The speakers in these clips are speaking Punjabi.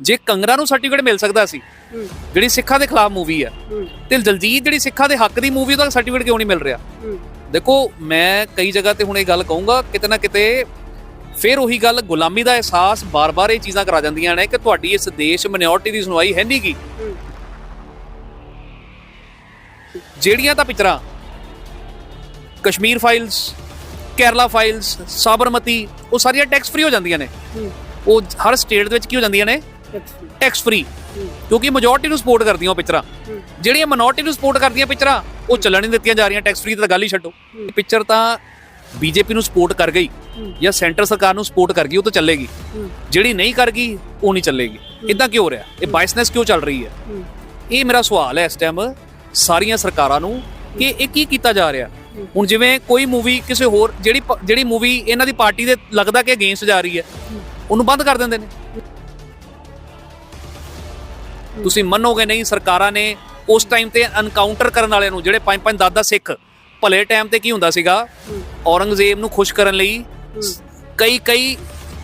ਜੇ ਕੰਗਰਾ ਨੂੰ ਸਰਟੀਫਿਕੇਟ ਮਿਲ ਸਕਦਾ ਸੀ, ਜਿਹੜੀ ਸਿੱਖਾਂ ਦੇ ਖਿਲਾਫ ਮੂਵੀ ਹੈ ਤੇ ਦਲਜੀਤ ਜਿਹੜੀ ਸਿੱਖਾਂ ਦੇ ਹੱਕ ਦੀ ਮੂਵੀ ਉਹਦਾ ਸਰਟੀਫਿਕੇਟ ਕਿਉਂ ਨਹੀਂ ਮਿਲ ਰਿਹਾ? ਦੇਖੋ, ਮੈਂ ਕਈ ਜਗ੍ਹਾ ਤੇ ਹੁਣ ਇਹ ਗੱਲ ਕਹੂੰਗਾ, ਕਿਤੇ ਨਾ ਕਿਤੇ ਫਿਰ ਉਹੀ ਗੱਲ ਗੁਲਾਮੀ ਦਾ ਅਹਿਸਾਸ ਬਾਰ-ਬਾਰ ਇਹ ਚੀਜ਼ਾਂ ਕਰਾ ਜਾਂਦੀਆਂ ਨੇ ਕਿ ਤੁਹਾਡੀ ਇਸ ਦੇਸ਼ ਮਿਨੋਰਟੀ ਦੀ ਸੁਣਵਾਈ ਹੈ ਨਹੀਂ ਕੀ ਜਿਹੜੀਆਂ ਤਾਂ ਪਿਕਚਰਾਂ ਕਸ਼ਮੀਰ ਫਾਈਲਸ ਕੇਰਲਾ ਫਾਈਲਸ ਸਾਬਰਮਤੀ, ਉਹ ਸਾਰੀਆਂ ਟੈਕਸ ਫ੍ਰੀ ਹੋ ਜਾਂਦੀਆਂ ਨੇ। ਉਹ ਹਰ ਸਟੇਟ ਦੇ ਵਿੱਚ ਕੀ ਹੋ ਜਾਂਦੀਆਂ ਨੇ? ਟੈਕਸ ਫ੍ਰੀ ਕਿਉਂਕਿ ਮੈਜੋਰਟੀ ਨੂੰ ਸਪੋਰਟ ਕਰਦੀਆਂ ਉਹ ਪਿਕਚਰਾਂ ਜਿਹੜੀਆਂ ਮਿਨੋਰਟੀ ਨੂੰ ਸਪੋਰਟ ਕਰਦੀਆਂ ਪਿਕਚਰਾਂ ਉਹ ਚੱਲਣ ਨਹੀਂ ਦਿੱਤੀਆਂ ਜਾ ਰਹੀਆਂ। ਟੈਕਸ ਫ੍ਰੀ ਤਾਂ ਗੱਲ ਹੀ ਛੱਡੋ। ਪਿਕਚਰ ਤਾਂ ਬੀਜੇਪੀ ਨੂੰ ਸਪੋਰਟ ਕਰ ਗਈ ਜਾਂ ਸੈਂਟਰ ਸਰਕਾਰ ਨੂੰ ਸਪੋਰਟ ਕਰ ਗਈ, ਉਹ ਤਾਂ ਚੱਲੇਗੀ। ਜਿਹੜੀ ਨਹੀਂ ਕਰ ਗਈ, ਉਹ ਨਹੀਂ ਚੱਲੇਗੀ। ਇਦਾਂ ਕਿਉਂ ਹੋ ਰਿਹਾ? ਇਹ ਬਾਇਸਨੈਸ ਕਿਉਂ ਚੱਲ ਰਹੀ ਹੈ? ਇਹ ਮੇਰਾ ਸਵਾਲ ਹੈ ਇਸ ਟਾਈਮ ਸਾਰੀਆਂ ਸਰਕਾਰਾਂ ਨੂੰ ਕਿ ਇਹ ਕੀ ਕੀਤਾ ਜਾ ਰਿਹਾ? ਹੁਣ ਜਿਵੇਂ ਕੋਈ ਮੂਵੀ ਕਿਸੇ ਹੋਰ, ਜਿਹੜੀ ਜਿਹੜੀ ਮੂਵੀ ਇਹਨਾਂ ਦੀ ਪਾਰਟੀ ਦੇ ਲੱਗਦਾ ਕਿ ਅਗੇਂਸਟ ਜਾ ਰਹੀ ਹੈ, ਉਹਨੂੰ ਬੰਦ ਕਰ ਦਿੰਦੇ ਨੇ। ਤੁਸੀਂ ਮੰਨੋਗੇ ਨਹੀਂ, ਸਰਕਾਰਾਂ ਨੇ ਉਸ ਟਾਈਮ ਤੇ ਐਨਕਾਊਂਟਰ ਕਰਨ ਵਾਲਿਆਂ ਨੂੰ, ਜਿਹੜੇ ਪੰਜ ਪੰਜ ਦਾਦਾ ਸਿੱਖ, ਭਲੇ ਟਾਈਮ ਤੇ ਕੀ ਹੁੰਦਾ ਸੀਗਾ? ਔਰੰਗਜ਼ੇਬ ਨੂੰ ਖੁਸ਼ ਕਰਨ ਲਈ ਕਈ ਕਈ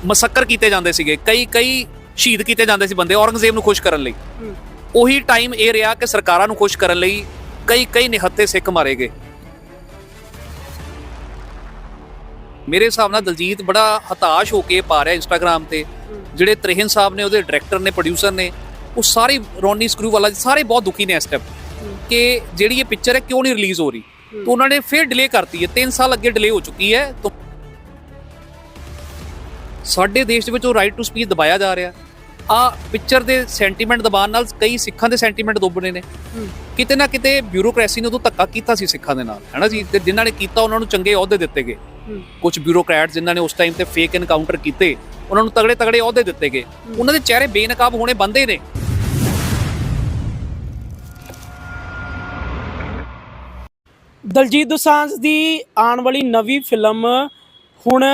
ਮਸੱਕਰ ਕੀਤੇ ਜਾਂਦੇ ਸੀਗੇ, ਕਈ ਕਈ ਸ਼ਹੀਦ ਕੀਤੇ ਜਾਂਦੇ ਸੀ ਬੰਦੇ ਔਰੰਗਜ਼ੇਬ ਨੂੰ ਖੁਸ਼ ਕਰਨ ਲਈ। ਉਹੀ ਟਾਈਮ ਇਹ ਰਿਹਾ ਕਿ ਸਰਕਾਰਾਂ ਨੂੰ ਖੁਸ਼ ਕਰਨ ਲਈ ਕਈ ਕਈ ਨਿਹੱਥੇ ਸਿੱਖ ਮਾਰੇ ਗਏ। ਮੇਰੇ ਹਿਸਾਬ ਨਾਲ ਦਲਜੀਤ ਬੜਾ ਹਤਾਸ਼ ਹੋ ਕੇ ਪਾ ਰਿਹਾ ਇੰਸਟਾਗ੍ਰam ਤੇ, ਜਿਹੜੇ ਤ੍ਰਿਹਨ ਸਾਹਿਬ ਨੇ, ਉਹਦੇ ਡਾਇਰੈਕਟਰ ਨੇ ਪ੍ਰੋਡਿਊਸਰ ਨੇ ਉਹ ਸਾਰੇ ਰੋਨੀ ਸਕਰੂ ਵਾਲਾ ਸਾਰੇ ਬਹੁਤ ਦੁਖੀ ਨੇ ਇਸ ਟਾਈਮ ਕਿ ਜਿਹੜੀ ਇਹ ਪਿਕਚਰ ਹੈ ਕਿਉਂ ਨਹੀਂ ਰਿਲੀਜ਼ ਹੋ ਰਹੀ? ਤਾਂ ਉਹਨਾਂ ਨੇ ਫਿਰ ਡਿਲੇ ਕਰਤੀ ਹੈ 3 ਸਾਲ ਅੱਗੇ ਡਿਲੇ ਹੋ ਚੁੱਕੀ ਹੈ। ਤਾਂ ਸਾਡੇ ਦੇਸ਼ ਦੇ ਵਿੱਚ ਉਹ ਰਾਈਟ ਟੂ ਸਪੀਚ ਦਬਾਇਆ ਜਾ ਰਿਹਾ। ਆ ਪਿਕਚਰ ਦੇ ਸੈਂਟੀਮੈਂਟ ਦਬਾਉਣ ਨਾਲ ਕਈ ਸਿੱਖਾਂ ਦੇ ਸੈਂਟੀਮੈਂਟ ਡੁੱਬਣੇ ਨੇ। ਕਿਤੇ ਨਾ ਕਿਤੇ ਬਿਊਰੋਕ੍ਰੇਸੀ ਨੇ ਉਦੋਂ ਧੱਕਾ ਕੀਤਾ ਸੀ ਸਿੱਖਾਂ ਦੇ ਨਾਲ ਹੈਨਾ ਜੀ? ਤੇ ਜਿਨ੍ਹਾਂ ਨੇ ਕੀਤਾ ਉਹਨਾਂ ਨੂੰ ਚੰਗੇ ਅਹੁਦੇ ਦਿੱਤੇ ਗਏ। ਕੁਝ ਬਿਊਰੋਕਰੈਟਸ ਜਿਨ੍ਹਾਂ ਨੇ ਉਸ ਟਾਈਮ ਤੇ ਫੇਕ ਐਨਕਾਊਂਟਰ ਕੀਤੇ ਉਹਨਾਂ ਨੂੰ ਤਗੜੇ ਤਗੜੇ ਅਹੁਦੇ ਦਿੱਤੇ ਗਏ। ਉਹਨਾਂ ਦੇ ਚਿਹਰੇ ਬੇਨਕਾਬ ਹੋਣੇ ਬੰਦੇ ਨੇ। ਦਲਜੀਤ ਦੋਸਾਂਝ ਦੀ ਆਉਣ ਵਾਲੀ ਨਵੀਂ ਫਿਲਮ ਹੁਣ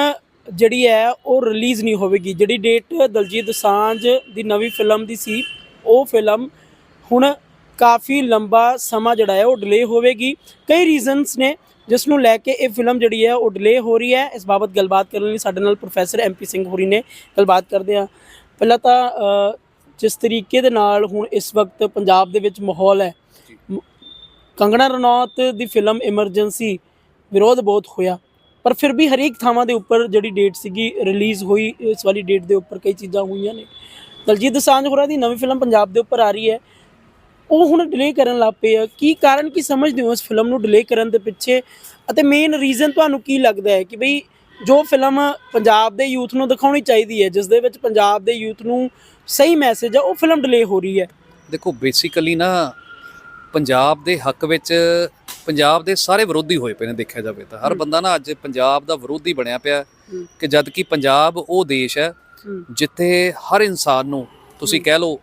ਜਿਹੜੀ ਹੈ ਉਹ ਰਿਲੀਜ਼ ਨਹੀਂ ਹੋਵੇਗੀ। ਜਿਹੜੀ ਡੇਟ ਦਲਜੀਤ ਦੋਸਾਂਝ ਦੀ ਨਵੀਂ ਫਿਲਮ ਦੀ ਸੀ ਉਹ ਫਿਲਮ ਹੁਣ ਕਾਫੀ ਲੰਬਾ ਸਮਾਂ ਜਿਹੜਾ ਹੈ ਉਹ ਡਿਲੇ ਹੋਵੇਗੀ। ਕਈ ਰੀਜ਼ਨਸ ਨੇ। ਜਿਸ ਨੂੰ ਲੈ ਕੇ ਇਹ ਫਿਲਮ ਜਿਹੜੀ ਹੈ ਉਹ ਡਿਲੇ ਹੋ ਰਹੀ ਹੈ। ਇਸ ਬਾਬਤ ਗੱਲਬਾਤ ਕਰਨ ਲਈ ਸਾਡੇ ਨਾਲ ਪ੍ਰੋਫੈਸਰ ਐਮਪੀ ਸਿੰਘ ਹੋਰੀ ਨੇ ਗੱਲਬਾਤ ਕਰਦੇ ਆ ਪਹਿਲਾਂ ਤਾਂ ਜਿਸ ਤਰੀਕੇ ਦੇ ਨਾਲ ਹੁਣ ਇਸ ਵਕਤ ਪੰਜਾਬ ਦੇ ਵਿੱਚ ਮਾਹੌਲ ਹੈ ਕੰਗਣਾ ਰਣੌਤ ਦੀ ਫਿਲਮ ਇਮਰਜੈਂਸੀ ਵਿਰੋਧ ਬਹੁਤ ਹੋਇਆ ਪਰ ਫਿਰ ਵੀ ਹਰੇਕ ਥਾਵਾਂ ਦੇ ਉੱਪਰ ਜਿਹੜੀ ਡੇਟ ਸੀਗੀ ਰਿਲੀਜ਼ ਹੋਈ ਇਸ ਵਾਲੀ ਡੇਟ ਦੇ ਉੱਪਰ ਕਈ ਚੀਜ਼ਾਂ ਹੋਈਆਂ ਨੇ। ਦਲਜੀਤ ਦੋਸਾਂਝ ਹੋਰਾਂ ਦੀ ਨਵੀਂ ਫਿਲਮ ਪੰਜਾਬ ਦੇ ਉੱਪਰ ਆ ਰਹੀ ਹੈ। ਉਹ ਹੁਣ ਡਿਲੇ ਕਰਨ ਲੱਗ ਪਏ ਆ ਕੀ ਕਾਰਨ ਕੀ ਸਮਝਦੇ ਹੋ ਇਸ ਫਿਲਮ ਨੂੰ ਡਿਲੇ ਕਰਨ ਦੇ ਪਿੱਛੇ ਅਤੇ ਮੇਨ ਰੀਜ਼ਨ ਤੁਹਾਨੂੰ ਕੀ ਲੱਗਦਾ ਹੈ ਕਿ ਬਈ ਜੋ ਫਿਲਮ ਪੰਜਾਬ ਦੇ ਯੂਥ ਨੂੰ ਦਿਖਾਉਣੀ ਚਾਹੀਦੀ ਹੈ ਜਿਸ ਦੇ ਵਿੱਚ ਪੰਜਾਬ ਦੇ ਯੂਥ ਨੂੰ ਸਹੀ ਮੈਸੇਜ ਆ ਉਹ ਫਿਲਮ ਡਿਲੇ ਹੋ ਰਹੀ ਹੈ ਦੇਖੋ ਬੇਸਿਕਲੀ ਨਾ ਪੰਜਾਬ ਦੇ ਹੱਕ ਵਿੱਚ ਪੰਜਾਬ ਦੇ ਸਾਰੇ ਵਿਰੋਧੀ ਹੋਏ ਪਏ ਨੇ ਦੇਖਿਆ ਜਾਵੇ ਤਾਂ ਹਰ। ਬੰਦਾ ਨਾ ਅੱਜ ਪੰਜਾਬ ਦਾ ਵਿਰੋਧੀ ਬਣਿਆ ਪਿਆ। ਕਿ ਜਦ ਕਿ ਪੰਜਾਬ ਉਹ ਦੇਸ਼ ਹੈ ਜਿੱਥੇ ਹਰ ਇਨਸਾਨ ਨੂੰ ਤੁਸੀਂ। ਕਹਿ ਲਓ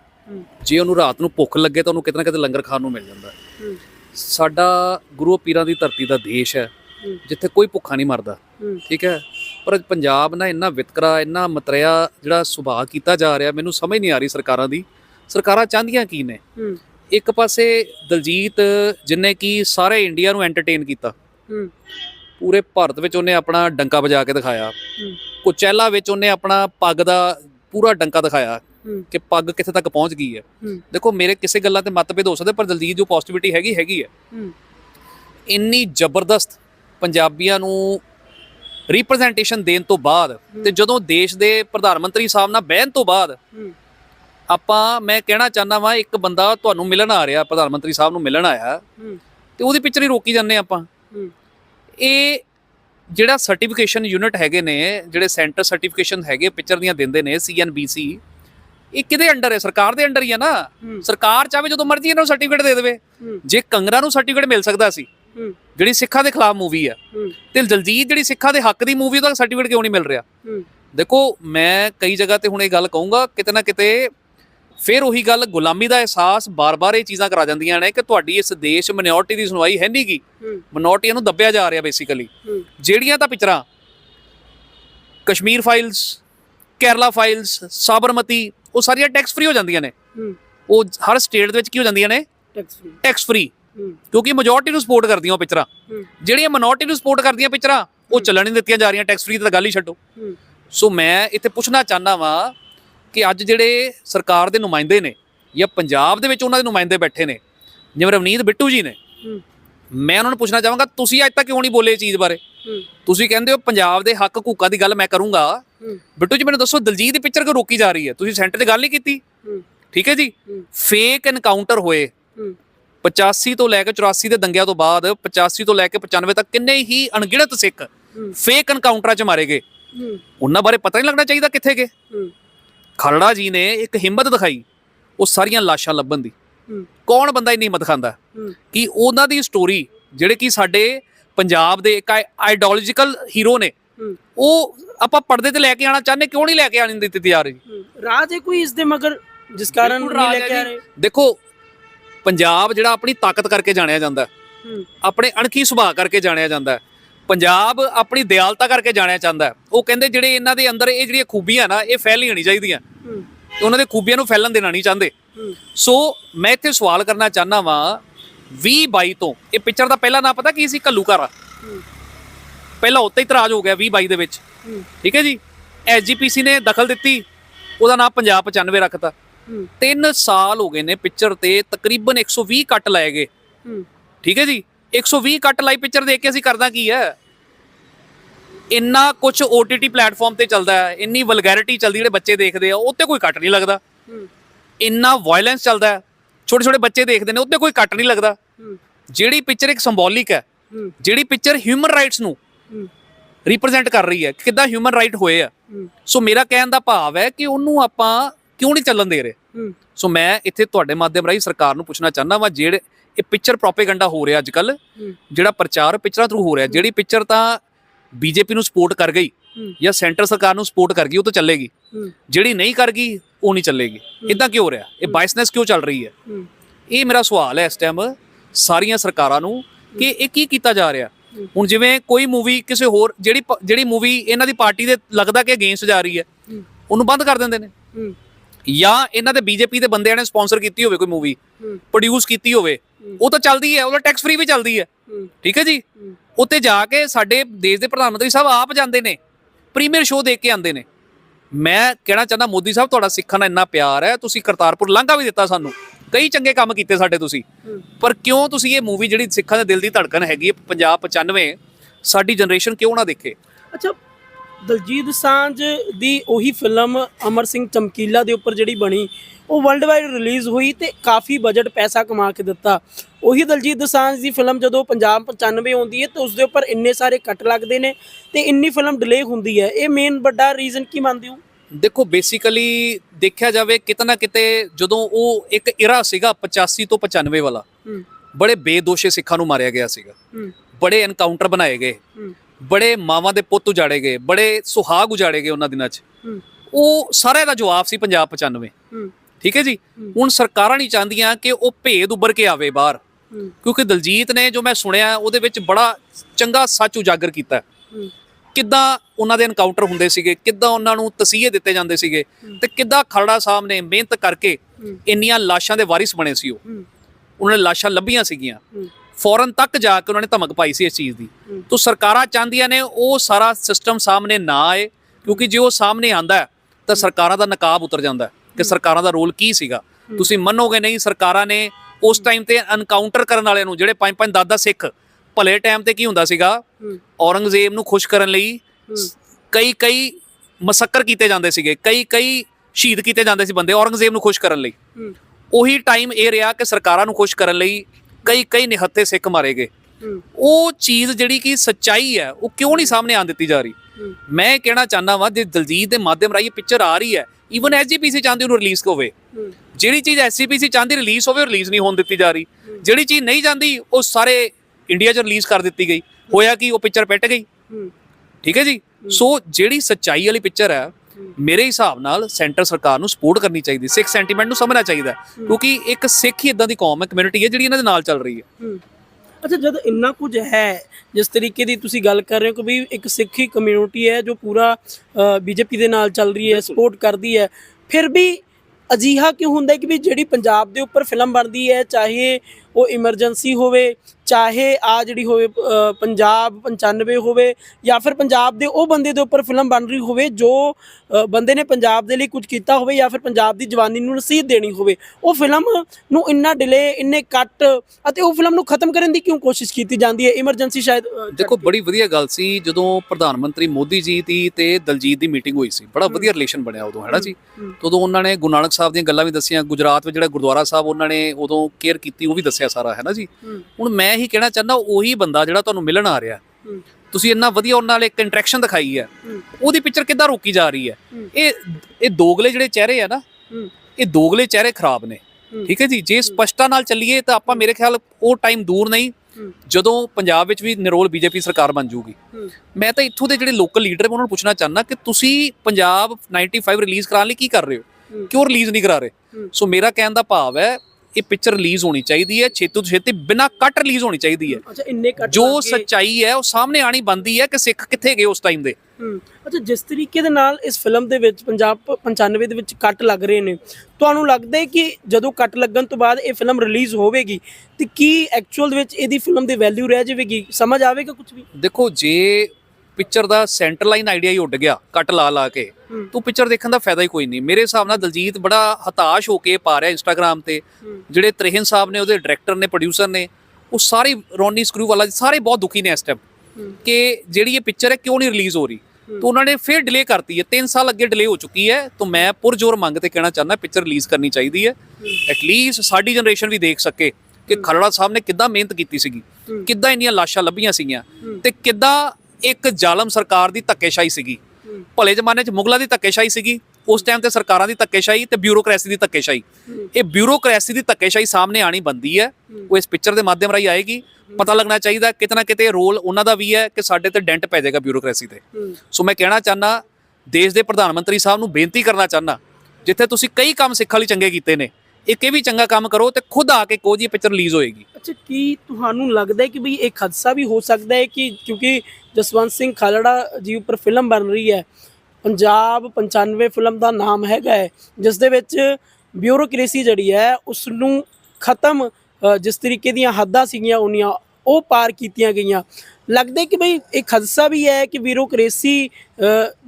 ਜੇ ਉਹਨੂੰ ਰਾਤ ਨੂੰ ਭੁੱਖ ਲੱਗੇ ਤਾਂ ਉਹਨੂੰ ਕਿਤੇ ਨਾ ਕਿਤੇ ਲੰਗਰ ਖਾਣ ਨੂੰ ਮਿਲ ਜਾਂਦਾ। ਹੈ। ਸਾਡਾ ਗੁਰੂ ਪੀਰਾਂ ਦੀ ਧਰਤੀ ਦਾ ਦੇਸ਼ ਹੈ ਜਿੱਥੇ ਕੋਈ ਭੁੱਖਾ ਨਹੀਂ ਮਰਦਾ ਠੀਕ ਹੈ? ਪਰ ਪੰਜਾਬ ਨਾਲ ਇੰਨਾ ਵਿਤਕਰਾ ਇੰਨਾ ਮਤਰਿਆ ਜਿਹੜਾ ਸੁਭਾਅ ਕੀਤਾ ਜਾ ਰਿਹਾ ਮੈਨੂੰ ਸਮਝ ਨਹੀਂ ਆ ਰਹੀ ਸਰਕਾਰਾਂ ਦੀ। ਸਰਕਾਰਾਂ ਚਾਹੁੰਦੀਆਂ ਕੀ ਨੇ? ਇੱਕ ਪਾਸੇ ਦਲਜੀਤ ਜਿਨੇ ਕਿ ਸਾਰੇ ਇੰਡੀਆ ਨੂੰ ਐਂਟਰਟੇਨ ਕੀਤਾ ਪੂਰੇ ਭਾਰਤ ਵਿੱਚ ਉਹਨੇ ਆਪਣਾ ਡੰਕਾ ਵਜਾ ਕੇ ਦਿਖਾਇਆ ਕੋਚੈਲਾ ਵਿੱਚ ਉਹਨੇ ਆਪਣਾ ਪੱਗ ਦਾ ਪੂਰਾ ਡੰਕਾ ਦਿਖਾਇਆ ਕਿ ਪੱਗ ਕਿੱਥੇ ਤੱਕ ਪਹੁੰਚ ਗਈ ਹੈ। ਦੇਖੋ ਮੇਰੇ ਕਿਸੇ ਗੱਲਾਂ ਤੇ ਮਤਭੇਦ ਹੋ ਸਕਦੇ ਪਰ ਦਲਜੀਤ ਜੋ ਪੋਜ਼ਿਟਿਵਿਟੀ ਹੈਗੀ ਹੈਗੀ ਹੈ। ਇੰਨੀ ਜ਼ਬਰਦਸਤ ਪੰਜਾਬੀਆਂ ਨੂੰ ਰਿਪਰੈਜ਼ੈਂਟੇਸ਼ਨ ਦੇਣ ਤੋਂ ਬਾਅਦ ਤੇ ਜਦੋਂ ਦੇਸ਼ ਦੇ ਪ੍ਰਧਾਨ ਮੰਤਰੀ ਸਾਹਿਬ ਨਾਲ ਬਹਿਣ ਤੋਂ ਬਾਅਦ ਆਪਾਂ ਮੈਂ ਕਹਿਣਾ ਚਾਹੁੰਦਾ ਵਾਂ ਇੱਕ ਬੰਦਾ ਤੁਹਾਨੂੰ ਮਿਲਣ ਆ ਰਿਹਾ ਪ੍ਰਧਾਨ ਮੰਤਰੀ ਸਾਹਿਬ ਨੂੰ ਮਿਲਣ ਆਇਆ ਤੇ ਉਹਦੀ ਪਿਕਚਰ ਹੀ ਰੋਕੀ ਜਾਂਦੇ ਆਪਾਂ। ਇਹ ਜਿਹੜਾ ਸਰਟੀਫਿਕੇਸ਼ਨ ਯੂਨਿਟ ਹੈਗੇ ਨੇ ਜਿਹੜੇ ਸੈਂਟਰ ਸਰਟੀਫਿਕੇਸ਼ਨ ਹੈਗੇ ਪਿਕਚਰ ਦੀਆਂ ਦਿੰਦੇ ਨੇ ਸੀਐਨਬੀਸੀ ਇਹ ਕਿਹਦੇ ਅੰਡਰ ਹੈ? ਸਰਕਾਰ ਦੇ ਅੰਡਰ ਹੀ ਹੈ ਨਾ। ਸਰਕਾਰ ਚਾਹੇ ਜਦੋਂ ਮਰਜ਼ੀ ਇਹਨਾਂ ਨੂੰ ਸਰਟੀਫਿਕੇਟ ਦੇ ਦੇਵੇ। ਜੇ ਕੰਗਰਾ ਨੂੰ ਸਰਟੀਫਿਕੇਟ ਮਿਲ ਸਕਦਾ ਸੀ ਜਿਹੜੀ ਸਿੱਖਾਂ ਦੇ ਖਿਲਾਫ ਮੂਵੀ ਹੂੰ। ਤੇ ਦਲਜੀਤ ਜਿਹੜੀ ਸਿੱਖਾਂ ਦੇ ਹੱਕ ਦੀ ਮੂਵੀ ਉਹਦਾ ਸਰਟੀਫਿਕੇਟ ਕਿਉਂ ਨਹੀਂ ਮਿਲ ਰਿਹਾ? ਦੇਖੋ ਮੈਂ ਕਈ ਜਗ੍ਹਾ ਤੇ ਹੁਣ ਇਹ ਗੱਲ ਕਹੂੰਗਾ ਕਿਤੇ ਨਾ ਕਿਤੇ ਫਿਰ ਉਹੀ ਗੱਲ ਗੁਲਾਮੀ ਦਾ ਅਹਿਸਾਸ ਬਾਰ-ਬਾਰ ਇਹ ਚੀਜ਼ਾਂ ਕਰਾ ਜਾਂਦੀਆਂ ਨੇ ਕਿ ਤੁਹਾਡੀ ਇਸ ਦੇਸ਼ ਮਿਨੋਰਟੀ ਦੀ ਸੁਣਵਾਈ ਹੈ ਨਹੀਂ ਹੂੰ। ਮਿਨੋਰਟੀਆਂ ਨੂੰ ਦੱਬਿਆ ਜਾ ਰਿਹਾ ਬੇਸਿਕਲੀ ਜਿਹੜੀਆਂ ਤਾਂ ਪਿਕਚਰਾਂ ਕਸ਼ਮੀਰ ਫਾਈਲਸ ਕੇਰਲਾ ਫਾਈਲਸ ਸਾਬਰਮਤੀ ਉਹ ਸਾਰੀਆਂ ਟੈਕਸ ਫ੍ਰੀ ਹੋ ਜਾਂਦੀਆਂ ਨੇ। ਉਹ ਹਰ ਸਟੇਟ ਦੇ ਵਿੱਚ ਕੀ ਹੋ ਜਾਂਦੀਆਂ ਨੇ? ਟੈਕਸ ਫ੍ਰੀ ਟੈਕਸ ਫ੍ਰੀ ਕਿਉਂਕਿ ਮੈਜੋਰਟੀ ਨੂੰ ਸਪੋਰਟ ਕਰਦੀਆਂ ਉਹ ਪਿਕਚਰਾਂ ਜਿਹੜੀਆਂ ਮਿਨੋਰਟੀ ਨੂੰ ਸਪੋਰਟ ਕਰਦੀਆਂ ਪਿਕਚਰਾਂ ਉਹ ਚੱਲਣ ਨਹੀਂ ਦਿੱਤੀਆਂ ਜਾ ਰਹੀਆਂ ਟੈਕਸ ਫ੍ਰੀ ਤਾਂ ਗੱਲ ਹੀ ਛੱਡੋ। ਸੋ ਮੈਂ ਇੱਥੇ ਪੁੱਛਣਾ ਚਾਹੁੰਦਾ ਵਾਂ ਕਿ ਅੱਜ ਜਿਹੜੇ ਸਰਕਾਰ ਦੇ ਨੁਮਾਇੰਦੇ ਨੇ ਜਾਂ ਪੰਜਾਬ ਦੇ ਵਿੱਚ ਉਹਨਾਂ ਦੇ ਨੁਮਾਇੰਦੇ ਬੈਠੇ ਨੇ ਜਿਵੇਂ ਰਵਨੀਤ ਬਿੱਟੂ ਜੀ ਨੇ ਮੈਂ ਉਹਨਾਂ ਨੂੰ ਪੁੱਛਣਾ ਚਾਹਾਂਗਾ ਤੁਸੀਂ ਅੱਜ ਤੱਕ ਕਿਉਂ ਨਹੀਂ ਬੋਲੇ ਇਸ ਚੀਜ਼ ਬਾਰੇ? ਤੁਸੀਂ ਕਹਿੰਦੇ ਹੋ ਪੰਜਾਬ ਦੇ ਹੱਕ ਹਕੂਕਾਂ ਦੀ ਗੱਲ ਮੈਂ ਕਰੂੰਗਾ। ਬਿੱਟੂ ਜੀ ਮੈਨੂੰ ਦੱਸੋ ਦਲਜੀਤ ਦੀ ਪਿਕਚਰ ਕਿਉਂ ਰੋਕੀ ਜਾ ਰਹੀ ਹੈ? ਤੁਸੀਂ ਸੈਂਟਰ 'ਚ ਗੱਲ ਨਹੀਂ ਕੀਤੀ? ਠੀਕ ਹੈ ਜੀ। ਫੇਕ ਐਨਕਾਊਂਟਰ ਹੋਏ। ਹੂੰ। 85 ਤੋਂ ਲੈ ਕੇ 84 ਦੇ ਦੰਗਿਆਂ ਤੋਂ ਬਾਅਦ 85 ਤੋਂ ਲੈ ਕੇ 95 ਤੱਕ ਕਿੰਨੇ ਹੀ ਅਣਗਿਣਤ ਸਿੱਖ। ਫੇਕ ਐਨਕਾਊਂਟਰਾਂ 'ਚ ਮਾਰੇ ਗਏ। ਉਹਨਾਂ ਬਾਰੇ ਪਤਾ ਨਹੀਂ ਲੱਗਣਾ ਚਾਹੀਦਾ ਕਿੱਥੇ ਗਏ। ਖਰੜਾ ਜੀ ਨੇ ਇੱਕ ਹਿੰਮਤ ਦਿਖਾਈ ਉਹ ਸਾਰੀਆਂ ਲਾਸ਼ਾਂ ਲੱਭਣ ਦੀ। ਕੌਣ ਬੰਦਾ ਇੰਨੀ ਹਿੰਮਤ ਖਾਂਦਾ? ਕਿ ਉਹਨਾਂ ਦੀ ਸਟੋਰੀ ਜਿਹੜੇ ਕਿ ਸਾਡੇ ਪੰਜਾਬ ਦੇ ਇੱਕ ਆਈਡੀਓਲੋਜੀਕਲ ਹੀਰੋ ਨੇ ਉਹ ਆਪਾਂ ਪਰਦੇ ਤੇ ਲੈ ਕੇ ਆਣਾ ਚਾਹੁੰਦੇ ਕਿਉਂ ਨਹੀਂ ਲੈ ਕੇ ਆਣੀ ਦਿੱਤੀ ਜਾ ਰਹੀ ਹੂੰ। ਰਾਜ ਹੈ ਕੋਈ ਇਸ ਦੇ ਮਗਰ ਜਿਸ ਕਾਰਨ ਨਹੀਂ ਲੈ ਕੇ ਆ ਜੀ। ਰਹੇ? ਦੇਖੋ ਪੰਜਾਬ ਜਿਹੜਾ ਆਪਣੀ ਤਾਕਤ ਕਰਕੇ ਜਾਣਿਆ ਜਾਂਦਾ ਆਪਣੇ ਅਣਖੀ ਸੁਭਾਅ ਕਰਕੇ ਜਾਣਿਆ ਜਾਂਦਾ। ਪੰਜਾਬ ਆਪਣੀ ਦਿਆਲਤਾ ਕਰਕੇ ਜਾਣਿਆ ਜਾਂਦਾ। ਉਹ ਕਹਿੰਦੇ ਜਿਹੜੇ ਇਹਨਾਂ ਦੇ ਅੰਦਰ ਇਹ ਜਿਹੜੀਆਂ ਖੂਬੀਆਂ ਨਾ ਇਹ ਫੈਲੀਆਂ ਨਹੀਂ ਚਾਹੀਦੀਆਂ। ਹੂੰ। ਤੇ ਉਹਨਾਂ ਦੇ ਖੂਬੀਆਂ ਨੂੰ ਫੈਲਣ ਦੇਣਾ ਨਹੀਂ ਚਾਹੁੰਦੇ। ਸੋ ਮੈਂ ਇੱਥੇ ਸਵਾਲ ਕਰਨਾ ਚਾਹਨਾ ਵਾਂ 20 22 ਤੋਂ, ਇਹ ਪਿਕਚਰ ਦਾ ਪਹਿਲਾ ਨਾਮ ਪਤਾ ਕੀ ਸੀ? ਘੱਲੂਘਾਰਾ ਹੂੰ ਪਹਿਲਾਂ ਉੱਤੇ ਹੀ ਇਤਰਾਜ਼ ਹੋ ਗਿਆ 20 22 ਦੇ ਵਿੱਚ। ਠੀਕ ਹੈ ਜੀ? ਐਸਜੀਪੀਸੀ ਨੇ ਦਖਲ ਦਿੱਤੀ, ਉਹਦਾ ਨਾਮ ਪੰਜਾਬ 95 ਰੱਖਤਾ। ਹੂੰ 3 ਸਾਲ ਹੋ ਗਏ ਨੇ ਪਿਕਚਰ ਤੇ, ਤਕਰੀਬਨ 120 ਕੱਟ ਲਾਏ ਗਏ। ਠੀਕ ਹੈ ਜੀ? 120 ਕੱਟ ਲਾਈ ਪਿਕਚਰ ਦੇਖ ਕੇ ਅਸੀਂ ਕਰਦਾ ਕੀ ਹੈ? ਇੰਨਾ ਕੁਝ OTT ਪਲੇਟਫਾਰਮ ਤੇ ਚੱਲਦਾ ਹੈ, ਇੰਨੀ ਵਲਗੈਰਿਟੀ ਚੱਲਦੀ, ਜਿਹੜੇ ਬੱਚੇ ਦੇਖਦੇ ਆ ਉੱਤੇ ਕੋਈ ਕੱਟ ਨਹੀਂ ਲੱਗਦਾ। ਇੰਨਾ ਵਾਇਲੈਂਸ ਚੱਲਦਾ ਹੈ। ਛੋਟੇ ਛੋਟੇ ਬੱਚੇ ਦੇਖਦੇ ਨੇ ਉੱਤੇ ਕੋਈ ਕੱਟ ਨਹੀਂ ਲੱਗਦਾ। ਜਿਹੜੀ ਪਿਕਚਰ ਇੱਕ ਸਿੰਬੋਲਿਕ ਹੈ ਜਿਹੜੀ ਪਿਕਚਰ ਹਿਊਮਨ ਰਾਈਟਸ ਨੂੰ ਰਿਪਰੈਜ਼ੈਂਟ ਕਰ ਰਹੀ ਹੈ ਕਿੱਦਾਂ ਹਿਊਮਨ ਰਾਈਟ ਹੋਏ ਆ। ਸੋ ਮੇਰਾ ਕਹਿਣ ਦਾ ਭਾਵ ਹੈ ਕਿ ਉਹਨੂੰ ਆਪਾਂ ਕਿਉਂ ਨਹੀਂ ਚੱਲਣ ਦੇ ਰਹੇ? ਸੋ ਮੈਂ ਇੱਥੇ ਤੁਹਾਡੇ ਮਾਧਿਅਮ ਰਾਹੀਂ ਸਰਕਾਰ ਨੂੰ ਪੁੱਛਣਾ ਚਾਹੁੰਦਾ ਵਾਂ ਜਿਹੜੇ ਇਹ ਪਿਕਚਰ ਪ੍ਰੋਪੇਗੈਂਡਾ ਹੋ ਰਿਹਾ ਅੱਜ ਕੱਲ ਜਿਹੜਾ ਪ੍ਰਚਾਰ ਪਿਕਚਰਾਂ ਥਰੂ ਹੋ ਰਿਹਾ ਜਿਹੜੀ ਪਿਕਚਰ ਤਾਂ ਬੀਜੇਪੀ ਨੂੰ ਸਪੋਰਟ ਕਰ ਗਈ ਜਾਂ ਸੈਂਟਰ ਸਰਕਾਰ ਨੂੰ ਸਪੋਰਟ ਕਰ ਗਈ ਉਹ ਤਾਂ ਚੱਲੇਗੀ। ਜਿਹੜੀ ਨਹੀਂ ਕਰ ਗਈ ਉਹ ਨਹੀਂ ਚੱਲੇਗੀ। ਇਦਾਂ ਕਿਉਂ ਹੋ ਰਿਹਾ? ਇਹ ਬਾਇਸਨੈਸ ਕਿਉਂ ਚੱਲ ਰਹੀ ਹੈ? ਇਹ ਮੇਰਾ ਸਵਾਲ ਹੈ ਇਸ ਟਾਈਮ ਸਾਰੀਆਂ ਸਰਕਾਰਾਂ ਨੂੰ ਕਿ ਇਹ ਕੀ ਕੀਤਾ ਜਾ ਰਿਹਾ। ਹੁਣ ਜਿਵੇਂ ਕੋਈ ਮੂਵੀ ਕਿਸੇ ਹੋਰ ਜਿਹੜੀ ਜਿਹੜੀ ਮੂਵੀ ਇਹਨਾਂ ਦੀ ਪਾਰਟੀ ਦੇ ਲੱਗਦਾ ਕਿ ਅਗੇਂਸਟ ਜਾ ਰਹੀ ਹੈ ਉਹਨੂੰ ਬੰਦ ਕਰ ਦਿੰਦੇ ਨੇ। ਜਾਂ ਇਹਨਾਂ ਦੇ ਬੀਜੇਪੀ ਦੇ ਬੰਦਿਆਂ ਨੇ ਸਪਾਂਸਰ ਕੀਤੀ ਹੋਵੇ ਕੋਈ ਮੂਵੀ ਪ੍ਰੋਡਿਊਸ ਕੀਤੀ ਹੋਵੇ। ਉਹ ਤਾਂ ਚੱਲਦੀ ਹੈ ਉਹਦਾ ਟੈਕਸ ਫ੍ਰੀ ਵੀ ਚੱਲਦੀ ਹੈ। ਠੀਕ ਹੈ ਜੀ? ਉੱਤੇ ਜਾ ਕੇ ਸਾਡੇ ਦੇਸ਼ ਦੇ ਪ੍ਰਧਾਨ ਮੰਤਰੀ ਸਾਹਿਬ ਆਪ ਜਾਂਦੇ ਨੇ। ਪ੍ਰੀਮੀਅਰ ਸ਼ੋਅ ਦੇਖ ਕੇ ਆਉਂਦੇ ਨੇ। ਮੈਂ ਕਹਿਣਾ ਚਾਹੁੰਦਾ ਮੋਦੀ ਸਾਹਿਬ ਤੁਹਾਡਾ ਸਿੱਖਾਂ ਨਾਲ ਇੰਨਾ ਪਿਆਰ ਹੈ ਤੁਸੀਂ ਕਰਤਾਰਪੁਰ ਲਾਂਘਾ ਵੀ ਦਿੱਤਾ ਸਾਨੂੰ। ਕਈ ਚੰਗੇ ਕੰਮ ਕੀਤੇ ਸਾਡੇ ਤੁਸੀਂ। ਪਰ ਕਿਉਂ ਤੁਸੀਂ ਇਹ ਮੂਵੀ ਜਿਹੜੀ ਸਿੱਖਾਂ ਦੇ ਦਿਲ ਦੀ ਧੜਕਨ ਹੈਗੀ ਹੈ ਪੰਜਾਬ 95 ਸਾਡੀ ਜਨਰੇਸ਼ਨ ਕਿਉਂ ਨਾ ਦੇਖੇ? ਅੱਛਾ ਦਲਜੀਤ ਦੋਸਾਂਝ ਦੀ ਉਹੀ ਫਿਲਮ ਅਮਰ ਸਿੰਘ ਚਮਕੀਲਾ ਦੇ ਉੱਪਰ ਜਿਹੜੀ ਬਣੀ ਉਹ ਵਰਲਡ ਵਾਈਡ ਰਿਲੀਜ਼ ਹੋਈ ਤੇ ਕਾਫੀ ਬਜਟ ਪੈਸਾ ਕਮਾ ਕੇ ਦਿੱਤਾ। ਉਹੀ ਦਲਜੀਤ ਦੋਸਾਂਝ ਦੀ ਫਿਲਮ ਜਦੋਂ ਪੰਜਾਬ 95 ਆਉਂਦੀ ਹੈ ਤਾਂ ਉਸ ਦੇ ਉੱਪਰ ਇੰਨੇ ਸਾਰੇ ਕੱਟ ਲੱਗਦੇ ਨੇ ਤੇ ਇੰਨੀ ਫਿਲਮ ਡਿਲੇ ਹੁੰਦੀ ਹੈ। ਇਹ ਮੇਨ ਵੱਡਾ ਰੀਜ਼ਨ ਕੀ ਮੰਨਦੇ ਹੋ? ਦੇਖੋ ਬੇਸਿਕਲੀ ਦੇਖਿਆ ਜਾਵੇ ਕਿਤੇ ਨਾ ਕਿਤੇ ਜਦੋਂ ਉਹ ਇੱਕ ਇਰਾ ਸੀਗਾ 85 ਤੋਂ 95 ਵਾਲਾ ਬੜੇ ਬੇਦੋਸ਼ੇ ਸਿੱਖਾਂ ਨੂੰ ਮਾਰਿਆ ਗਿਆ ਸੀਗਾ। ਬੜੇ ਐਨਕਾਊਂਟਰ ਬਣਾਏ ਗਏ। ਬੜੇ ਮਾਵਾਂ ਦੇ ਪੁੱਤ ਉਜਾੜੇ ਗਏ ਬੜੇ ਸੁਹਾਗ ਉਜਾੜੇ ਗਏ ਉਹਨਾਂ ਦਿਨਾਂ 'ਚ। ਉਹ ਸਾਰੇ ਦਾ ਜਵਾਬ ਸੀ ਪੰਜਾਬ 95 ਹੂੰ। ਠੀਕ ਹੈ ਜੀ। ਹੁਣ ਸਰਕਾਰਾਂ ਨਹੀਂ ਚਾਹੁੰਦੀਆਂ ਕਿ ਉਹ ਭੇਦ ਉੱਭਰ ਕੇ ਆਵੇ ਬਾਹਰ। ਕਿਉਂਕਿ ਦਲਜੀਤ ਨੇ ਜੋ ਮੈਂ ਸੁਣਿਆ ਉਹਦੇ ਵਿੱਚ ਬੜਾ ਚੰਗਾ ਸੱਚ ਉਜਾਗਰ ਕੀਤਾ। ਕਿੱਦਾਂ ਉਹਨਾਂ ਦੇ ਐਨਕਾਊਂਟਰ ਹੁੰਦੇ ਸੀਗੇ ਕਿੱਦਾਂ ਉਹਨਾਂ ਨੂੰ ਤਸੀਹੇ ਦਿੱਤੇ ਜਾਂਦੇ ਸੀਗੇ। ਤੇ ਕਿੱਦਾਂ ਖਰੜਾ ਸਾਹਿਬ ਨੇ ਮਿਹਨਤ ਕਰਕੇ ਇੰਨੀਆਂ ਲਾਸ਼ਾਂ ਦੇ ਵਾਰਿਸ ਬਣੇ ਸੀ ਉਹ। ਉਹਨਾਂ ਨੇ ਲਾਸ਼ਾਂ ਲੱਭੀਆਂ ਸੀਗੀਆਂ। ਫੌਰਨ ਤੱਕ ਜਾ ਕੇ ਉਹਨਾਂ ਨੇ ਧਮਕ ਪਾਈ ਸੀ ਇਸ ਚੀਜ਼ ਦੀ। ਤੋਂ ਸਰਕਾਰਾਂ ਚਾਹੁੰਦੀਆਂ ਨੇ ਉਹ ਸਾਰਾ ਸਿਸਟਮ ਸਾਹਮਣੇ ਨਾ ਆਏ ਕਿਉਂਕਿ ਜੇ ਉਹ ਸਾਹਮਣੇ ਆਂਦਾ ਤਾਂ ਸਰਕਾਰਾਂ ਦਾ ਨਕਾਬ ਉਤਰ ਜਾਂਦਾ ਕਿ ਸਰਕਾਰਾਂ ਦਾ ਰੋਲ ਕੀ ਸੀਗਾ। ਤੁਸੀਂ ਮੰਨੋਗੇ ਨਹੀਂ ਸਰਕਾਰਾਂ ਨੇ ਉਸ ਟਾਈਮ ਤੇ ਐਨਕਾਊਂਟਰ ਕਰਨ ਵਾਲਿਆਂ ਨੂੰ ਜਿਹੜੇ ਪੰਜ ਪੰਜ ਦਾਦਾ ਸਿੱਖ ਭਲੇ ਟਾਈਮ ਤੇ ਕੀ ਹੁੰਦਾ ਸੀਗਾ? ਔਰੰਗਜ਼ੇਬ ਨੂੰ ਖੁਸ਼ ਕਰਨ ਲਈ ਕਈ ਕਈ ਮਸੱਕਰ ਕੀਤੇ ਜਾਂਦੇ ਸੀਗੇ ਕਈ ਕਈ ਸ਼ਹੀਦ ਕੀਤੇ ਜਾਂਦੇ ਸੀ ਬੰਦੇ ਔਰੰਗਜ਼ੇਬ ਨੂੰ ਖੁਸ਼ ਕਰਨ ਲਈ। ਉਹੀ ਟਾਈਮ ਇਹ ਰਿਹਾ ਕਿ ਸਰਕਾਰਾਂ ਨੂੰ ਖੁਸ਼ ਕਰਨ ਲਈ ਕਈ ਕਈ ਨਿਹੱਥੇ ਸਿੱਖ ਮਾਰੇ ਗਏ। ਉਹ ਚੀਜ਼ ਜਿਹੜੀ ਕਿ ਸੱਚਾਈ ਹੈ ਉਹ ਕਿਉਂ ਨਹੀਂ ਸਾਹਮਣੇ ਆਣ ਦਿੱਤੀ ਜਾ ਰਹੀ? ਮੈਂ ਇਹ ਕਹਿਣਾ ਚਾਹੁੰਦਾ ਵਾਂ ਜੇ ਦਲਜੀਤ ਦੇ ਮਾਧਿਅਮ ਰਾਹੀਂ ਪਿਕਚਰ ਆ ਰਹੀ ਹੈ ਈਵਨ ਐਸਜੀਪੀਸੀ ਚਾਹੁੰਦੀ ਉਹਨੂੰ ਰਿਲੀਜ਼ ਹੋਵੇ। ਜਿਹੜੀ ਚੀਜ਼ ਐਸਜੀਪੀਸੀ ਚਾਹੁੰਦੀ ਰਿਲੀਜ਼ ਹੋਵੇ ਰਿਲੀਜ਼ ਨਹੀਂ ਹੋਣ ਦਿੱਤੀ ਜਾ ਰਹੀ। ਜਿਹੜੀ ਚੀਜ਼ ਨਹੀਂ ਜਾਂਦੀ ਉਹ ਸਾਰੇ ਇੰਡੀਆ 'ਚ ਰਿਲੀਜ਼ ਕਰ ਦਿੱਤੀ ਗਈ। ਹੋਇਆ ਕਿ ਉਹ ਪਿਕਚਰ ਪਿੱਟ ਗਈ। ਠੀਕ ਹੈ ਜੀ? ਸੋ ਜਿਹੜੀ ਸੱਚਾਈ ਵਾਲੀ ਪਿਕਚਰ ਹੈ ਮੇਰੇ ਹਿਸਾਬ ਨਾਲ ਸੈਂਟਰ ਸਰਕਾਰ ਨੂੰ ਸਪੋਰਟ ਕਰਨੀ ਚਾਹੀਦੀ ਸਿੱਖ ਸੈਂਟੀਮੈਂਟ ਨੂੰ ਸਮਝਣਾ ਚਾਹੀਦਾ। ਕਿਉਂਕਿ ਇੱਕ ਸਿੱਖ ਹੀ ਇਦਾਂ ਦੀ ਕੌਮ ਹੈ ਕਮਿਊਨਿਟੀ ਹੈ ਜਿਹੜੀ ਇਹਨਾਂ ਦੇ ਨਾਲ ਚੱਲ ਰਹੀ ਹੈ। ਅੱਛਾ ਜਦ ਇੰਨਾ ਕੁਝ ਹੈ ਜਿਸ ਤਰੀਕੇ ਦੀ ਤੁਸੀਂ ਗੱਲ ਕਰ ਰਹੇ ਹੋ ਕਿ ਵੀ ਇੱਕ ਸਿੱਖੀ ਕਮਿਊਨਿਟੀ ਹੈ ਜੋ ਪੂਰਾ ਬੀਜੇਪੀ ਦੇ ਨਾਲ ਚੱਲ ਰਹੀ ਹੈ ਸਪੋਰਟ ਕਰਦੀ ਹੈ ਫਿਰ ਵੀ ਅਜੀਹਾ ਕਿਉਂ ਹੁੰਦਾ ਕਿ ਵੀ ਜਿਹੜੀ ਪੰਜਾਬ ਦੇ ਉੱਪਰ ਫਿਲਮ ਬਣਦੀ ਹੈ ਚਾਹੇ ਉਹ ਇਮਰਜੈਂਸੀ ਹੋਵੇ ਚਾਹੇ ਆ ਜਿਹੜੀ ਹੋਵੇ ਪੰਜਾਬ 95 ਹੋਵੇ ਜਾਂ ਫਿਰ ਪੰਜਾਬ ਦੇ ਉਹ ਬੰਦੇ ਦੇ ਉੱਪਰ ਫਿਲਮ ਬਣ ਰਹੀ ਹੋਵੇ ਜੋ ਬੰਦੇ ਨੇ ਪੰਜਾਬ ਦੇ ਲਈ ਕੁਝ ਕੀਤਾ ਹੋਵੇ ਜਾਂ ਫਿਰ ਪੰਜਾਬ ਦੀ ਜਵਾਨੀ ਨੂੰ ਨਸੀਹਤ ਦੇਣੀ ਹੋਵੇ ਉਹ ਫਿਲਮ ਨੂੰ ਇੰਨਾ ਡਿਲੇ ਇੰਨੇ ਕੱਟ ਅਤੇ ਉਹ ਫਿਲਮ ਨੂੰ ਖਤਮ ਕਰਨ ਦੀ ਕਿਉਂ ਕੋਸ਼ਿਸ਼ ਕੀਤੀ ਜਾਂਦੀ ਹੈ? ਇਮਰਜੈਂਸੀ ਸ਼ਾਇਦ ਦੇਖੋ ਬੜੀ ਵਧੀਆ ਗੱਲ ਸੀ ਜਦੋਂ ਪ੍ਰਧਾਨ ਮੰਤਰੀ ਮੋਦੀ ਜੀ ਦੀ ਤੇ ਦਲਜੀਤ ਦੀ ਮੀਟਿੰਗ ਹੋਈ ਸੀ ਬੜਾ ਵਧੀਆ ਰਿਲੇਸ਼ਨ ਬਣਿਆ ਉਦੋਂ ਹੈਨਾ ਜੀ? ਉਦੋਂ ਉਹਨਾਂ ਨੇ ਗੁਰੂ ਨਾਨਕ ਸਾਹਿਬ ਦੀਆਂ ਗੱਲਾਂ ਵੀ ਦੱਸੀਆਂ ਗੁਜਰਾਤ ਵਿੱਚ ਜਿਹੜਾ ਗੁਰਦੁਆਰਾ ਸਾਹਿਬ ਉਹਨਾਂ ਨੇ ਉਦੋਂ ਕੇਅਰ ਕੀਤੀ ਉਹ ਵੀ ਦੱਸਿਆ ਸਾਰਾ ਹੈਨਾ ਜੀ? ਹੁਣ ਮੈਂ ਹੀ ਕਹਿਣਾ ਚਾਹੁੰਦਾ ਉਹੀ ਬੰਦਾ ਜਿਹੜਾ ਤੁਹਾਨੂੰ ਮਿਲਣ ਆ ਰਿਹਾ। ਤੁਸੀਂ ਇੰਨਾ ਵਧੀਆ ਉਹਨਾਂ ਨਾਲ ਇੱਕ ਇੰਟਰੈਕਸ਼ਨ ਦਿਖਾਈ ਹੈ। ਉਹਦੀ ਪਿਕਚਰ ਕਿੱਦਾਂ ਰੋਕੀ ਜਾ ਰਹੀ ਹੈ। ਇਹ ਇਹ ਦੋਗਲੇ ਜਿਹੜੇ ਚਿਹਰੇ ਆ ਨਾ ਇਹ ਦੋਗਲੇ ਚਿਹਰੇ ਖਰਾਬ ਨੇ। ਠੀਕ ਹੈ ਜੀ? ਜੇ ਸਪਸ਼ਟਤਾ ਨਾਲ ਚੱਲੀਏ ਤਾਂ ਆਪਾਂ ਮੇਰੇ ਖਿਆਲ ਉਹ ਟਾਈਮ ਦੂਰ ਨਹੀਂ। ਜਦੋਂ ਪੰਜਾਬ ਵਿੱਚ ਵੀ ਨਿਰੋਲ ਬੀਜੇਪੀ ਸਰਕਾਰ ਬਣ ਜਾਊਗੀ ਹੂੰ, ਮੈਂ ਤਾਂ ਇੱਥੋਂ ਦੇ ਜਿਹੜੇ ਲੋਕਲ ਲੀਡਰ ਉਹਨਾਂ ਨੂੰ ਪੁੱਛਣਾ ਚਾਹੁੰਦਾ ਕਿ ਤੁਸੀਂ ਪੰਜਾਬ 95 ਰਿਲੀਜ਼ ਕਰਾਉਣ ਲਈ ਕੀ ਕਰ ਰਹੇ ਹੋ। ਕਿਉਂ ਰਿਲੀਜ਼ ਨਹੀਂ ਕਰਾ ਰਹੇ। ਸੋ ਮੇਰਾ ਕਹਿਣ ਦਾ ਭਾਵ ਹੈ ਇਹ ਪਿਕਚਰ ਰਿਲੀਜ਼ ਹੋਣੀ ਚਾਹੀਦੀ ਹੈ ਛੇਤੀ ਤੋਂ ਛੇਤੀ ਬਿਨਾਂ ਕੱਟ ਰਿਲੀਜ਼ ਹੋਣੀ ਚਾਹੀਦੀ ਹੈ। ਅੱਛਾ ਇੰਨੇ ਕੱਟ ਜੋ। ਸੱਚਾਈ ਹੈ ਉਹ ਸਾਹਮਣੇ ਆਣੀ ਬੰਦੀ ਹੈ ਕਿ ਸਿੱਖ ਕਿੱਥੇ ਗਏ ਉਸ ਟਾਈਮ ਦੇ। ਅੱਛਾ ਜਿਸ ਤਰੀਕੇ ਦੇ ਨਾਲ ਇਸ ਫਿਲਮ ਦੇ ਵਿੱਚ ਪੰਜਾਬ 95 ਦੇ ਵਿੱਚ ਕੱਟ ਲੱਗ ਰਹੇ ਨੇ ਤੁਹਾਨੂੰ ਲੱਗਦਾ ਹੈ ਕਿ ਜਦੋਂ ਕੱਟ ਲੱਗਣ ਤੋਂ ਬਾਅਦ ਇਹ ਫਿਲਮ ਰਿਲੀਜ਼ ਹੋਵੇਗੀ ਤੇ ਕੀ ਐਕਚੁਅਲ ਦੇ ਵਿੱਚ ਇਹਦੀ ਫਿਲਮ ਦੀ ਵੈਲਿਊ ਰਹਿ ਜਾਵੇਗੀ? ਸਮਝ ਆਵੇਗਾ ਕੁਝ ਵੀ? ਦੇਖੋ ਜੇ ਪਿਕਚਰ ਦਾ ਸੈਂਟਰ ਲਾਈਨ ਆਈਡੀਆ ਹੀ ਉੱਡ ਗਿਆ ਕੱਟ ਲਾ ਲਾ ਕੇ। ਤੂੰ ਪਿਕਚਰ ਦੇਖਣ ਦਾ ਫਾਇਦਾ ਹੀ ਕੋਈ ਨਹੀਂ। ਮੇਰੇ ਹਿਸਾਬ ਨਾਲ ਦਲਜੀਤ ਬੜਾ ਹਤਾਸ਼ ਹੋ ਕੇ ਪਾ ਰਿਹਾ ਇੰਸਟਾਗ੍ਰam ਤੇ। ਜਿਹੜੇ ਤ੍ਰਿਹਨ ਸਾਹਿਬ ਨੇ ਉਹਦੇ ਡਾਇਰੈਕਟਰ ਨੇ ਪ੍ਰੋਡਿਊਸਰ ਨੇ ਉਹ ਸਾਰੇ ਰੋਨੀ ਸਕਰੂ ਵਾਲਾ ਸਾਰੇ ਬਹੁਤ ਦੁਖੀ ਨੇ ਇਸ ਟਾਈਮ ਕਿ ਜਿਹੜੀ ਇਹ ਪਿਕਚਰ ਹੈ ਕਿਉਂ ਨਹੀਂ ਰਿਲੀਜ਼ ਹੋ ਰਹੀ। ਤਾਂ ਉਹਨਾਂ ਨੇ ਫਿਰ ਡਿਲੇ ਕਰਤੀ ਹੈ। 3 ਸਾਲ ਅੱਗੇ ਡਿਲੇ ਹੋ ਚੁੱਕੀ ਹੈ। ਤਾਂ ਮੈਂ ਪੁਰਜੋਰ ਮੰਗ ਤੇ ਕਹਿਣਾ ਚਾਹੁੰਦਾ ਪਿਕਚਰ ਰਿਲੀਜ਼ ਕਰਨੀ ਚਾਹੀਦੀ ਹੈ। ਐਟਲੀਸਟ ਸਾਡੀ ਜਨਰੇਸ਼ਨ ਵੀ ਦੇਖ ਸਕੇ ਕਿ ਖਰੜਾ ਸਾਹਿਬ ਨੇ ਕਿੱਦਾਂ ਮਿਹਨਤ ਕੀਤੀ ਸੀਗੀ। ਕਿੱਦਾਂ ਇੰਨੀਆਂ ਲਾਸ਼ਾਂ ਲੱਭੀਆਂ ਸੀਗੀਆਂ। ਤੇ ਕਿੱਦਾਂ ਇੱਕ ਜ਼ਾਲਮ ਸਰਕਾਰ ਦੀ ਧੱਕੇਸ਼ਾਹੀ ਸੀਗੀ। ਭਲੇ ਜ਼ਮਾਨੇ 'ਚ ਮੁਗਲਾਂ ਦੀ ਧੱਕੇਸ਼ਾਹੀ ਸੀਗੀ, ਉਸ ਟਾਈਮ ਤੇ ਸਰਕਾਰਾਂ ਦੀ ਧੱਕੇਸ਼ਾਹੀ ਤੇ ਬਿਊਰੋਕ੍ਰੇਸੀ ਦੀ ਧੱਕੇਸ਼ਾਹੀ। ਇਹ ਬਿਊਰੋਕ੍ਰੇਸੀ ਦੀ ਧੱਕੇਸ਼ਾਹੀ ਸਾਹਮਣੇ ਆਣੀ ਬੰਦੀ ਹੈ, ਉਹ ਇਸ ਪਿਕਚਰ ਦੇ ਮਾਧਿਅਮ ਰਾਹੀਂ ਆਏਗੀ। ਪਤਾ ਲੱਗਣਾ ਚਾਹੀਦਾ ਕਿਤੇ ਕਿਤੇ ਰੋਲ ਉਹਨਾਂ ਦਾ ਵੀ ਹੈ ਕਿ ਸਾਡੇ ਤੇ ਡੈਂਟ ਪੈ ਜਾਏਗਾ ਬਿਊਰੋਕ੍ਰੇਸੀ ਤੇ। ਸੋ ਮੈਂ ਕਹਿਣਾ ਚਾਹਨਾ ਦੇਸ਼ ਦੇ ਪ੍ਰਧਾਨ ਮੰਤਰੀ ਸਾਹਿਬ ਨੂੰ ਬੇਨਤੀ ਕਰਨਾ ਚਾਹਨਾ ਜਿੱਥੇ ਤੁਸੀਂ ਕਈ ਕੰਮ ਸਿੱਖਣ ਲਈ ਚੰਗੇ ਕੀਤੇ ਨੇ, ਇੱਕ ਇਹ ਵੀ ਚੰਗਾ ਕੰਮ ਕਰੋ ਤੇ ਖੁਦ ਆ ਕੇ ਕੋਈ ਜੀ ਪਿਕਚਰ ਰਿਲੀਜ਼ ਹੋਏਗੀ। ਅੱਛਾ, ਕੀ ਤੁਹਾਨੂੰ ਲੱਗਦਾ ਹੈ ਕਿ ਵੀ ਇਹ ਹਾਦਸਾ ਵੀ ਹੋ ਸਕਦਾ ਹੈ ਕਿ ਕਿਉਂਕਿ ਜਸਵੰਤ ਸਿੰਘ ਖਾਲੜਾ ਜੀ ਉੱਪਰ ਫਿਲਮ ਬਣ ਰਹੀ ਹੈ। ਪੰਜਾਬ 95 ਫਿਲਮ ਦਾ ਨਾਮ ਹੈਗਾ ਹੈ ਜਿਸ ਦੇ ਵਿੱਚ ਬਿਊਰੋਕ੍ਰੇਸੀ ਜਿਹੜੀ ਹੈ ਉਸ ਨੂੰ ਖਤਮ ਜਿਸ ਤਰੀਕੇ ਦੀਆਂ ਹੱਦਾਂ ਸੀਗੀਆਂ, ਉਹਨੀਆਂ ਉਹ ਪਾਰ ਕੀਤੀਆਂ ਗਈਆਂ। ਲੱਗਦਾ ਕਿ ਬਈ ਇਹ ਖਦਸਾ ਵੀ ਹੈ ਕਿ ਬਿਊਰੋਕ੍ਰੇਸੀ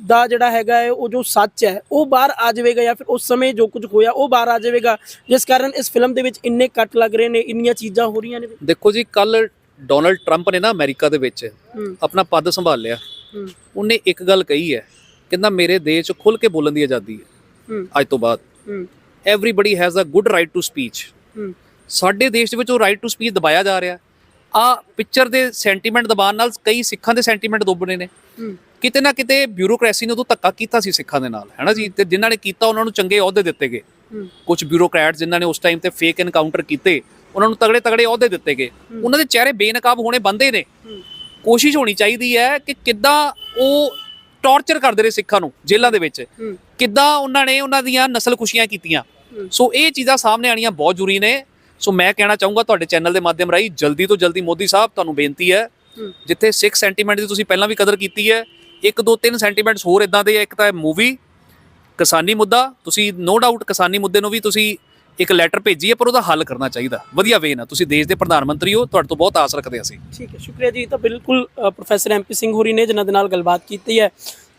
ਦਾ ਜਿਹੜਾ ਹੈਗਾ ਹੈ, ਉਹ ਜੋ ਸੱਚ ਹੈ, ਉਹ ਬਾਹਰ ਆ ਜਾਵੇਗਾ ਜਾਂ ਫਿਰ ਉਸ ਸਮੇਂ ਜੋ ਕੁਝ ਹੋਇਆ, ਉਹ ਬਾਹਰ ਆ ਜਾਵੇਗਾ। ਜਿਸ ਕਾਰਨ ਇਸ ਫਿਲਮ ਦੇ ਵਿੱਚ ਇੰਨੇ ਕੱਟ ਲੱਗ ਰਹੇ ਨੇ, ਇੰਨੀਆਂ ਚੀਜ਼ਾਂ ਹੋ ਰਹੀਆਂ ਨੇ। ਦੇਖੋ ਜੀ ਕੱਲ ਡੋਨਲਡ ਟਰੰਪ ਨੇ ਨਾ ਅਮਰੀਕਾ ਦੇ ਵਿੱਚ ਆਪਣਾ ਪਦ ਸੰਭਾਲ ਲਿਆ। ਉਹਨੇ ਇੱਕ ਗੱਲ ਕਹੀ ਹੈ ਕਹਿੰਦਾ ਮੇਰੇ ਦੇਸ਼ 'ਚ ਖੁੱਲ ਕੇ ਬੋਲਣ ਦੀ ਆਜ਼ਾਦੀ ਹੈ। ਅੱਜ ਤੋਂ ਬਾਅਦ। Everybody has a good right to speech ਸਾਡੇ ਦੇਸ਼ ਦੇ ਵਿੱਚ ਉਹ ਰਾਈਟ ਟੂ ਸਪੀਚ ਦਬਾਇਆ ਜਾ ਰਿਹਾ। ਆ ਪਿਕਚਰ ਦੇ ਸੈਂਟੀਮੈਂਟ ਦਬਾਉਣ ਨਾਲ ਕਈ ਸਿੱਖਾਂ ਦੇ ਸੈਂਟੀਮੈਂਟ ਡੁੱਬਣੇ ਨੇ। ਕਿਤੇ ਨਾ ਕਿਤੇ ਬਿਊਰੋਕ੍ਰੇਸੀ ਨੇ ਉਦੋਂ ਧੱਕਾ ਕੀਤਾ ਸੀ ਸਿੱਖਾਂ ਦੇ ਨਾਲ ਹੈਨਾ ਜੀ? ਤੇ ਜਿਨ੍ਹਾਂ ਨੇ ਕੀਤਾ ਉਹਨਾਂ ਨੂੰ ਚੰਗੇ ਅਹੁਦੇ ਦਿੱਤੇ ਗਏ। ਕੁਝ ਬਿਊਰੋਕਰੈਟ ਜਿਨ੍ਹਾਂ ਨੇ ਉਸ ਟਾਈਮ ਤੇ ਫੇਕ ਐਨਕਾਊਂਟਰ ਕੀਤੇ ਉਹਨਾਂ ਨੂੰ ਤਗੜੇ ਤਗੜੇ ਅਹੁਦੇ ਦਿੱਤੇ ਗਏ। ਉਹਨਾਂ ਦੇ ਚਿਹਰੇ ਬੇਨਕਾਬ ਹੋਣੇ ਬੰਦੇ ਨੇ। ਕੋਸ਼ਿਸ਼ ਹੋਣੀ ਚਾਹੀਦੀ ਹੈ ਕਿ ਕਿੱਦਾਂ ਉਹ ਟੌਰਚਰ ਕਰਦੇ ਰਹੇ ਸਿੱਖਾਂ ਨੂੰ ਜੇਲ੍ਹਾਂ ਦੇ ਵਿੱਚ। ਕਿੱਦਾਂ ਉਹਨਾਂ ਨੇ ਉਹਨਾਂ ਦੀਆਂ ਨਸਲ ਖੁਸ਼ੀਆਂ ਕੀਤੀਆਂ। ਸੋ ਇਹ ਚੀਜ਼ਾਂ ਸਾਹਮਣੇ ਆਣੀਆਂ ਬਹੁਤ ਜ਼ਰੂਰੀ ਨੇ। ਸੋ ਮੈਂ ਕਹਿਣਾ ਚਾਹੂੰਗਾ ਤੁਹਾਡੇ ਚੈਨਲ ਦੇ ਮਾਧਿਅਮ ਰਾਹੀਂ ਜਲਦੀ ਤੋਂ ਜਲਦੀ ਮੋਦੀ ਸਾਹਿਬ ਤੁਹਾਨੂੰ ਬੇਨਤੀ ਹੈ ਜਿੱਥੇ 6 ਸੈਂਟੀਮੈਂਟ ਦੀ ਤੁਸੀਂ ਪਹਿਲਾਂ ਵੀ ਕਦਰ ਕੀਤੀ ਹੈ ਇੱਕ ਦੋ ਤਿੰਨ ਸੈਂਟੀਮੈਂਟਸ ਹੋਰ ਇਦਾਂ ਦੇ। ਇੱਕ ਤਾਂ ਮੂਵੀ ਕਿਸਾਨੀ ਮੁੱਦਾ ਤੁਸੀਂ ਨੋ ਡਾਊਟ ਕਿਸਾਨੀ ਮੁੱਦੇ ਨੂੰ ਵੀ ਤੁਸੀਂ ਇੱਕ ਲੈਟਰ ਭੇਜੀ ਹੈ ਪਰ ਉਹਦਾ ਹੱਲ ਕਰਨਾ ਚਾਹੀਦਾ। ਵਧੀਆ ਵੇ ਨਾਲ। ਤੁਸੀਂ ਦੇਸ਼ ਦੇ ਪ੍ਰਧਾਨ ਮੰਤਰੀ ਹੋ ਤੁਹਾਡੇ ਤੋਂ ਬਹੁਤ ਆਸ ਰੱਖਦੇ ਹਾਂ ਅਸੀਂ। ਠੀਕ ਹੈ। ਸ਼ੁਕਰੀਆ ਜੀ ਤਾਂ ਬਿਲਕੁਲ ਅ, ਪ੍ਰੋਫੈਸਰ ਐਮਪੀ ਸਿੰਘ ਹੋਰੀ ਨੇ ਜਿਨ੍ਹਾਂ ਦੇ ਨਾਲ ਗੱਲਬਾਤ ਕੀਤੀ ਹੈ।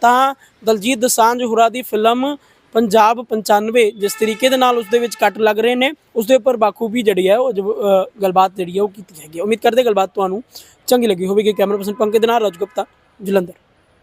ਤਾਂ ਦਲਜੀਤ ਦਸਾਂਝ ਹੋਰਾਂ ਦੀ ਫਿਲਮ ਪੰਜਾਬ 95 ਜਿਸ ਤਰੀਕੇ ਦੇ ਨਾਲ ਉਸ ਦੇ ਵਿੱਚ ਕੱਟ ਲੱਗ ਰਹੇ ਨੇ ਉਸ ਦੇ ਉੱਪਰ ਬਾਖੂਬੀ ਜਿਹੜੀ ਹੈ ਉਹ ਜਬ- ਗੱਲਬਾਤ ਜਿਹੜੀ ਹੈ ਉਹ ਕੀਤੀ ਹੈਗੀ ਉਮੀਦ ਕਰਦੇ ਗੱਲਬਾਤ ਤੁਹਾਨੂੰ ਚੰਗੀ ਲੱਗੀ ਹੋਵੇਗੀ। ਕੈਮਰਾ ਪਰਸਨ ਪੰਕਜ ਦੇ ਨਾਲ ਰਾਜ ਗੁਪਤਾ ਜਲੰਧਰ।